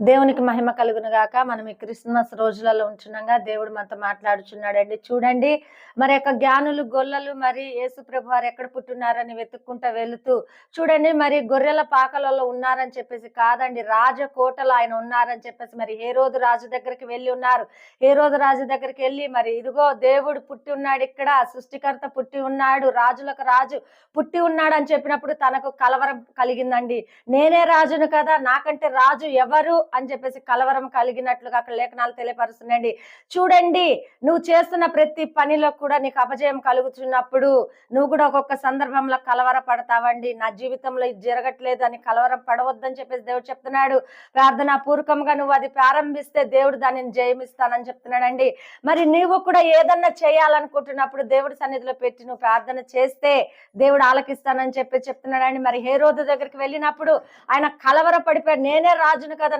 దేవునికి మహిమ కలుగునుగాక మనం ఈ క్రిస్మస్ రోజులలో ఉంటున్నాగా. దేవుడు మనతో మాట్లాడుచున్నాడండి. చూడండి మరి యొక్క జ్ఞానులు గొల్లలు మరి యేసు ప్రభు వారు ఎక్కడ పుట్టున్నారని వెతుక్కుంటా వెళుతూ చూడండి మరి గొర్రెల పాకలలో ఉన్నారని చెప్పేసి కాదండి. రాజకోటలో ఆయన ఉన్నారని చెప్పేసి మరి ఏ రోజు రాజు దగ్గరికి వెళ్ళి ఉన్నారు. ఏ రోజు రాజు దగ్గరికి వెళ్ళి మరి ఇదిగో దేవుడు పుట్టి ఉన్నాడు ఇక్కడ సృష్టికర్త పుట్టి ఉన్నాడు రాజులకు రాజు పుట్టి ఉన్నాడు అని చెప్పినప్పుడు తనకు కలవరం కలిగిందండి. నేనే రాజును కదా నాకంటే రాజు ఎవరు? అని చెప్పేసి కలవరం కలిగినట్లుగా అక్కడ లేఖనాలు తెలియపరుస్తున్నాయండి. చూడండి నువ్వు చేస్తున్న ప్రతి పనిలో కూడా నీకు అపజయం కలుగుతున్నప్పుడు నువ్వు కూడా ఒక్కొక్క సందర్భంలో కలవర పడతావండి. నా జీవితంలో ఇది జరగట్లేదు అని కలవరం పడవద్దని చెప్పేసి దేవుడు చెప్తున్నాడు. ప్రార్థనా పూర్వకంగా నువ్వు అది ప్రారంభిస్తే దేవుడు దానిని జయమిస్తానని చెప్తున్నాడండి. మరి నువ్వు కూడా ఏదన్నా చేయాలనుకుంటున్నప్పుడు దేవుడి సన్నిధిలో పెట్టి నువ్వు ప్రార్థన చేస్తే దేవుడు ఆలకిస్తానని చెప్పి చెప్తున్నాడండి. మరి హే రోజు దగ్గరికి వెళ్ళినప్పుడు ఆయన కలవర పడిపోయాడు. నేనే రాజును కదా